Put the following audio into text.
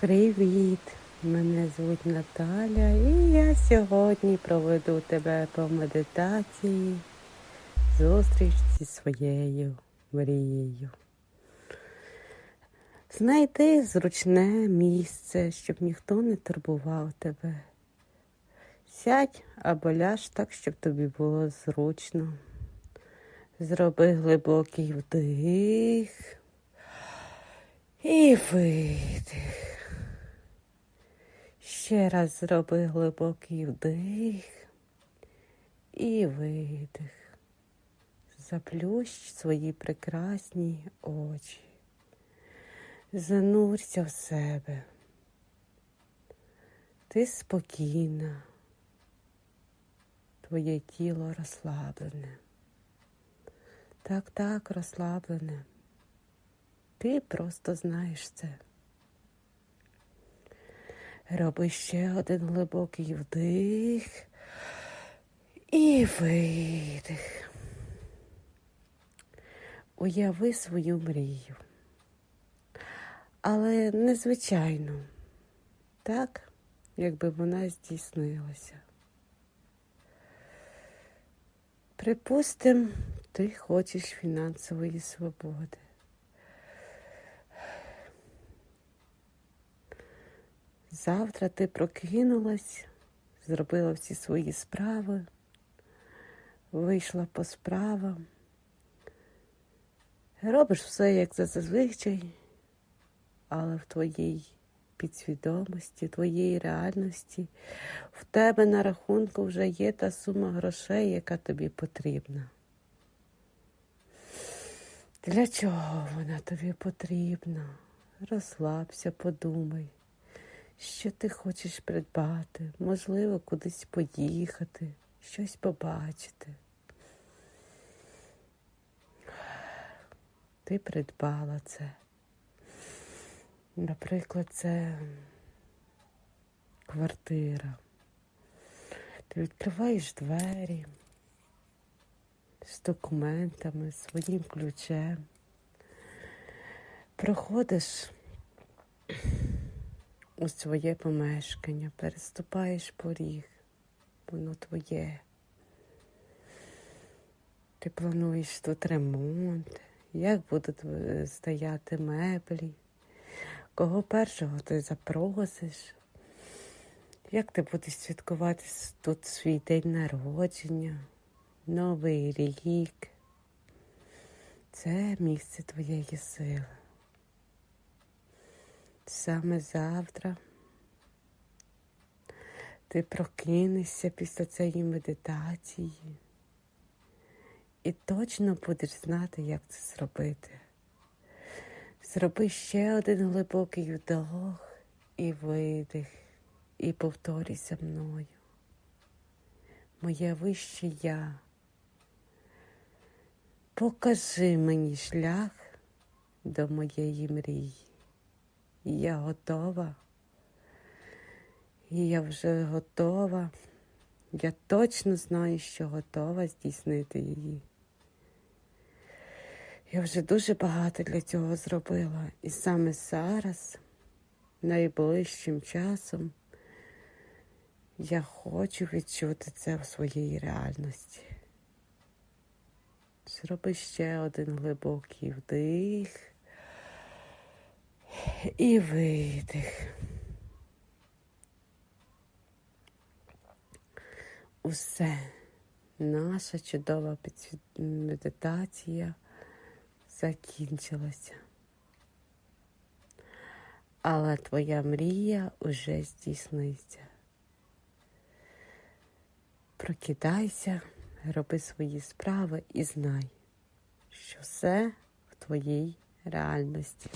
Привіт! Мене звуть Наталя і я сьогодні проведу тебе по медитації зустріч зі своєю мрією. Знайди зручне місце, щоб ніхто не турбував тебе. Сядь або ляж так, щоб тобі було зручно. Зроби глибокий вдих і видих. Ще раз зроби глибокий вдих і видих. Заплющ свої прекрасні очі. Занурся в себе. Ти спокійна. Твоє тіло розслаблене. Так, так, розслаблене. Ти просто знаєш це. Роби ще один глибокий вдих і видих. Уяви свою мрію. Але незвичайно, так, якби вона здійснилася. Припустим, ти хочеш фінансової свободи. Завтра ти прокинулась, зробила всі свої справи, вийшла по справам, робиш все як зазвичай, але в твоїй підсвідомості, в твоїй реальності, в тебе на рахунку вже є та сума грошей, яка тобі потрібна. Для чого вона тобі потрібна? Розслабся, подумай що ти хочеш придбати, можливо, кудись поїхати, щось побачити. Ти придбала це. Наприклад, це квартира. Ти відкриваєш двері з документами, своїм ключем, проходиш у своє помешкання, переступаєш поріг, воно твоє. Ти плануєш тут ремонт, як будуть е, стояти меблі, кого першого ти запросиш, як ти будеш святкувати тут свій день народження, Новий рік. Це місце твоєї сили. Саме завтра ти прокинешся після цієї медитації і точно будеш знати, як це зробити. Зроби ще один глибокий вдох і видих, і повторюйся мною. Моє вище я. Покажи мені шлях до моєї мрії. І я готова. І я вже готова. Я точно знаю, що готова здійснити її. Я вже дуже багато для цього зробила. І саме зараз, найближчим часом, я хочу відчути це в своїй реальності. Зроби ще один глибокий вдих і видих. Усе, наша чудова медитація закінчилася. Але твоя мрія уже здійсниться. Прокидайся, роби свої справи і знай, що все в твоїй реальності.